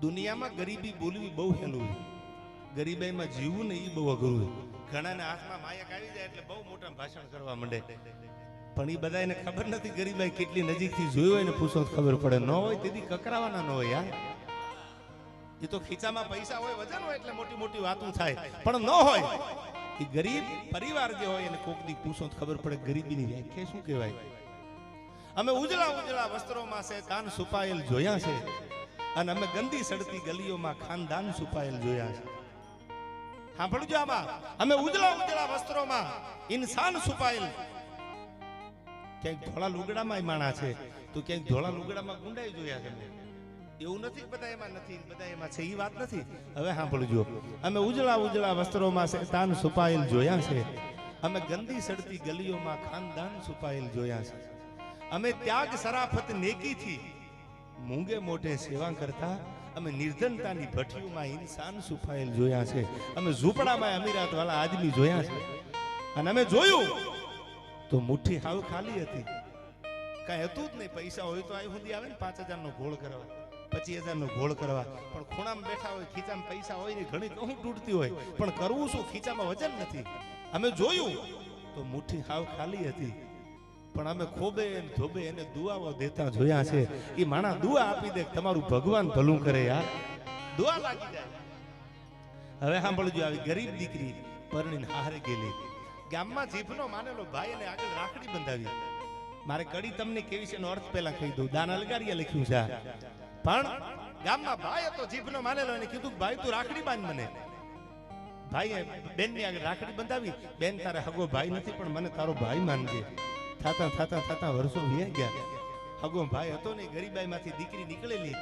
દુનિયામાં ગરીબી બોલવી બહુ હેલું હોય. ગરીબાઈમાં જીવવું ને એ બહુ અઘરું હોય. ઘણાને હાથમાં માયક આવી જાય એટલે બહુ મોટા ભાષણ કરવા માંડે. પણ એ બધાને ખબર નથી ગરીબાઈ કેટલી નજીકથી જોયું હોય ને પૂછો ખબર પડે. ન હોય તેથી કકરાવાના ન હોય યાર. એ તો ખીચામાં પૈસા હોય, વજન હોય એટલે મોટી મોટી વાતો થાય. પણ ન હોય એ ગરીબ પરિવાર જે હોય એને કોક દી પૂછો ખબર પડે ગરીબીની વ્યાખ્યા શું કહેવાય. અમે ઉજળા ઉજળા વસ્ત્રોમાં છે કાન સુપાયેલ જોયા છે. અને અમે ગંદી સડતી ગલીઓમાં ખાનદાન છુપાયેલ જોયા છે. સાંભળજો આમાં. અમે ઉજળા ઉજળા વસ્ત્રોમાં ઇન્સાન છુપાયેલ. ક્યાંક ધોળા લુગડામાં માણા છે. તો ક્યાંક ધોળા લુગડામાં ગુંડાઈ જોયા છે એવું નથી બધા એમાં નથી, બધા એમાં છે એ વાત નથી. હવે સાંભળજો. અમે ઉજળા ઉજળા વસ્ત્રોમાં શેતાન છુપાયેલ જોયા છે. અમે ગંદી સડતી ગલીઓમાં ખાનદાન છુપાયેલ જોયા છે. અમે ત્યાગ સરાફત નેકીથી મૂંગે મોઢે સેવા કરતા અમે નિર્ધનતાની ભઠ્ઠીઓમાં ઇન્સાન સુફાયેલ જોયા છે. અમે ઝૂંપડામાં અમીરાત વાળા આદમી જોયા છે. અને અમે જોયું તો મુઠ્ઠી હાવ ખાલી હતી. કાંઈ હતું જ નહીં. પૈસા હોય તો અહીં સુધી આવે ને પાંચ હજારનો ગોળ કરવા. પચીસ હજારનો ગોળ કરવા. પણ ખૂણામાં બેઠા હોય, ખીચામાં પૈસા હોય ને ઘણી કહું તૂટતી હોય. પણ કરવું શું? ખીચામાં વજન નથી. અમે જોયું તો મુઠ્ઠી હાવ ખાલી હતી. પણ અમે ખોબે ને ધોબે એને દુઆઓ દેતા જોયા છે. એ માણા દુઆ આપી દે તમારું ભગવાન ભલું કરે યાર દુઆ લાગી જાય. હવે સાંભળજો, આવી ગરીબ દીકરી પરણીને હારે ગયેલી. ગામમાં જીભનો માનેલો ભાઈ એને આગળ રાખડી બંધાવી. મારે કડી તમને કેવી છે એનો અર્થ પહેલા કહી દઉં. દાન અલગારીએ લખ્યું છે. પણ ગામમાં ભાઈ હતો જીભનો માનેલો એને કીધું ભાઈ તું રાખડી બાંધ મને. ભાઈએ બેનની આગળ રાખડી બંધાવી. બેન તારે હગો ભાઈ નથી, પણ મને તારો ભાઈ માનજે. થાતા થાતા થાતા વર્ષો વ્યા ગયા. હગો ભાઈ હતો ને ગરીબાઈમાંથી દીકરી નીકળેલી.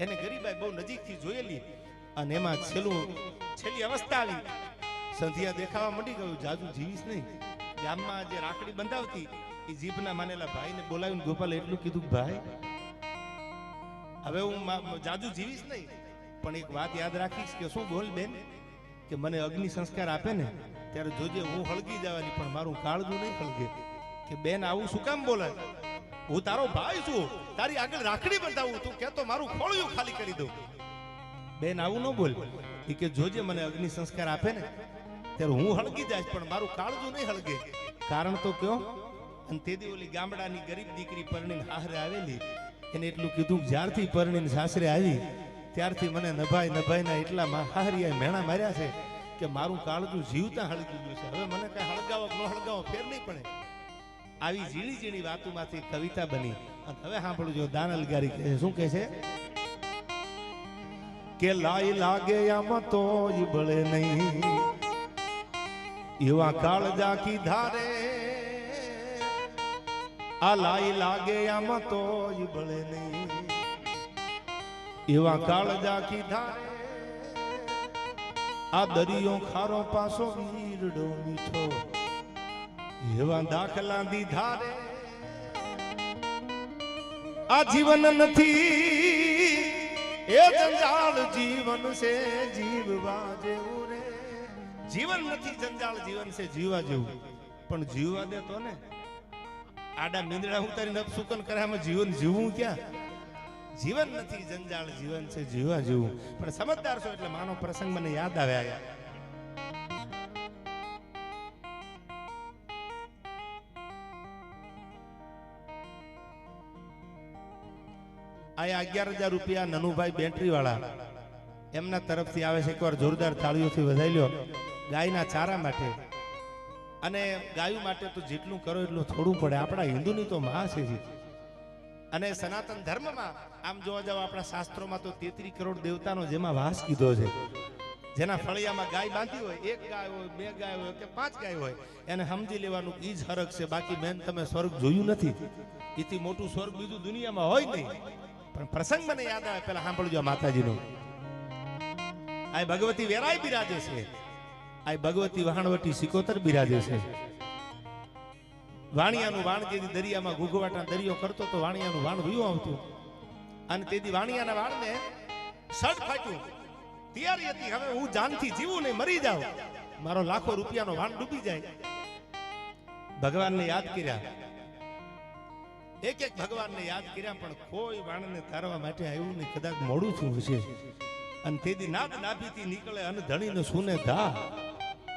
એને ગરીબાઈ બહુ નજીકથી જોયેલી. અને એમાં છેલ્લું છેલ્લી અવસ્થા આવી. સંધિયા દેખાવા મંડી ગયું, જાજુ જીવીશ નહીં. ગામમાં જે રાખડી બંધાવતી, એ જીભના માનેલા ભાઈને બોલાવીને ગોપાલ એટલું કીધું ભાઈ, હવે હું જાજુ જીવીશ નહીં. પણ એક વાત યાદ રાખીશ કે શું બોલ બેન? કે મને અગ્નિ સંસ્કાર આપે ને, ત્યારે જોજે હું હળગી જવાની, પણ મારું કાળજું નહીં હળગે. કે બેન, આવું શું કામ બોલે હું તારો ભાઈ છું. તારી આગળ રાખડી બંધાવું. તું તો મારું ખોળિયું ખાલી કરી દઉં. બેન, આવું ન બોલ. એ કે જોજે મને અગ્નિ સંસ્કાર આપે ને, ત્યારે હું હળગી જાય પણ મારું કાળજું નહીં હળગે. કારણ તો કયો, અને તેથી ઓલી ગામડાની ગરીબ દીકરી પરણીને હારે આવેલી. એને એટલું કીધું જ્યારથી પરણીને સાસરે આવી, ત્યારથી મને નભાઈ નભાઈના એટલા હારિયા મેણા માર્યા છે કે મારું કાળજું જીવતા હળગી ગયું છે. હવે મને કઈ હળગાવો કે ન હળગાવો, ફેર નહીં પડે. આવી ઝીણી ઝીણી વાતોમાંથી કવિતા બની. અને હવે સાંભળજો દાન અલગારી કહે શું કહે છે? કે લાઈ લાગે આમાં તો બળે નહીં. એવા કાળજા કી ધારે. આ લાઈ લાગે આમાં તો બળે નહીં. એવા કાળજા કી ધારે. આ દરિયો ખારો પાસો વીરડો મીઠો. એવા દાખલા દીધારે આ જીવન નથી, એ જંજાળ જીવન છે, જીવવા જેવું રે. જીવન નથી, જંજાળ જીવન છે, જીવવા જેવું. પણ જીવવા દે તો ને. આડા મીંદડા ઉતારીને અપસુકન કર્યા જીવન જીવવું ક્યાં? જીવન નથી, જંજાળ જીવન છે, જીવવા જેવું. પણ સમજદાર છો એટલે માનો પ્રસંગ મને યાદ આવે આ અગિયાર હજાર રૂપિયા નનુભાઈ બેટરી વાળા એમના તરફથી આવે છે. એકવાર જોરદાર તાળીઓથી વધાઈ લ્યો. ગાયના ચારા માટે. અને ગાયું માટે તો જેટલું કરો એટલું થોડું પડે. આપણા હિન્દુની તો મહા છે અને સનાતન ધર્મમાં આમ જોવા જાવ આપણા શાસ્ત્રોમાં તો તેત્રી કરોડ દેવતાનો જેમાં વાસ કીધો છે. જેના ફળિયામાં ગાય બાંધી હોય, એક ગાય હોય, બે ગાય હોય કે પાંચ ગાય હોય, એને સમજી લેવાનું ઈ જ હરક છે. બાકી બેન તમે સ્વર્ગ જોયું નથી. એથી મોટું સ્વર્ગ બીજું દુનિયામાં હોય નહીં. પણ પ્રસંગ મને યાદ આવે, પેલા સાંભળજો માતાજીનો. આ ભગવતી વેરાય બિરાજે છે. આ ભગવતી વહાણવટી સિકોતર બિરાજે છે. વાણિયાનું વાણ જેથી દરિયામાં ઘૂઘવાટા દરિયો કરતો તો વાણિયાનું વાણ વયું આવતું. અને તેથી વાણિયાના વાણને સડ ફાટ્યું. તૈયારી હતી, હવે હું જાનથી જીવું નહીં મરી જાઉં. મારો લાખો રૂપિયાનો વાણ ડૂબી જાય. ભગવાનને યાદ કર્યા. એક એક ભગવાનને યાદ કર્યા, પણ કોઈ વાણને તારવા માટે આવ્યું નહીં. કદાચ મોડું છું હશે? અને તેથી નાદ નાભીથી નીકળે અને ધણીને સુને ધા.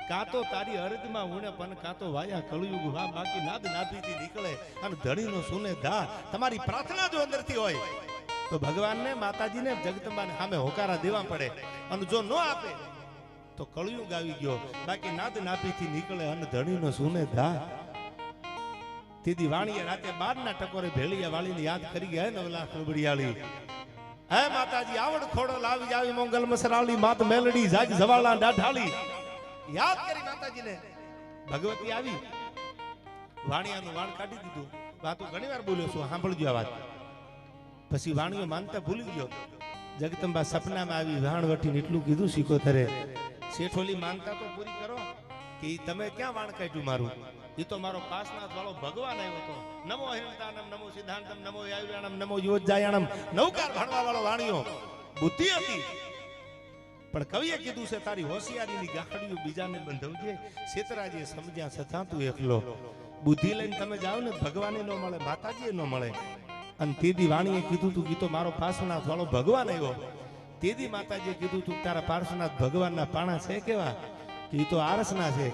કાં તો તારી અરજમાં ઉણે પણ કાં તો વાયા કળયુગ વા બાકી નાદ નાભીથી નીકળે અને ધણીનો સુને ધા. તમારી પ્રાર્થના જો અંદરથી હોય, તો ભગવાનને, માતાજીને, જગદંબાને સામે હોકારા દેવા પડે. અને જો ન આપે, તો કળિયુગ આવી ગયો. બાકી નાદ નાભીથી નીકળે અને ધણીનો સુને ધા. તેથી વાણીએ રાતે બારના ટકોરે ભેળિયા વાળીને યાદ કરી ગયા નવલા ખબડિયાળી. હે માતાજી, આવડ ખોડો લાવી આવી મોંગલ મસરાળી માત મેલડી જાગ જવાળા ડાઢાળી યાદ કરી માતાજીને. ભગવતી આવી. વાણિયાનું વાણ કાઢી દીધું. વાતો ઘણી વાર બોલ્યો છું, સાંભળજો આ વાત. પછી વાણીઓ માનતા ભૂલી ગયો. જગદંબા સપનામાં આવી વાણ વટીને એટલું કીધું શીખો તરે શેઠોલી માનતા તો પૂરી તમે ક્યાં વાણ કાઢ્યું મારું? એ તો મારો પાસનાથ વાળો ભગવાન આવ્યો હતો. નમો હિરણતાનમ, નમો સિદ્ધાંતમ, નમો આયુર્યાણમ નમો યોજ્જાયાણમ નૌકાર ભણવા વાળો વાણીઓ બુદ્ધિ હતી. પણ કવિએ કીધું છે, તારી હોશિયારીની ગાખડીઓ બીજાને બંધવજે. સેતરાજીએ સમજ્યા છતાં તું એકલો. બુદ્ધિ લઈને તમે જાઓ ને, ભગવાને ન મળે, માતાજીએ ન મળે. અને તેદી વાણીએ કીધું તું કીધું મારો પાર્શ્વનાથ વાળો ભગવાન આવ્યો. તેદી માતાજીએ કીધું તું તારા પાર્શ્વનાથ ભગવાનના પાણા છે કેવા? ઈ તો આરસના છે.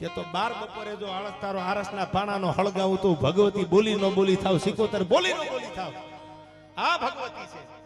કે તો બાર બપોરે જો આળસ તારો આરસના પાણાનો હળગાવું તો ભગવતી બોલી નો બોલી થાવ, સિકોતર બોલી નો બોલી થાવ. આ ભગવતી છે.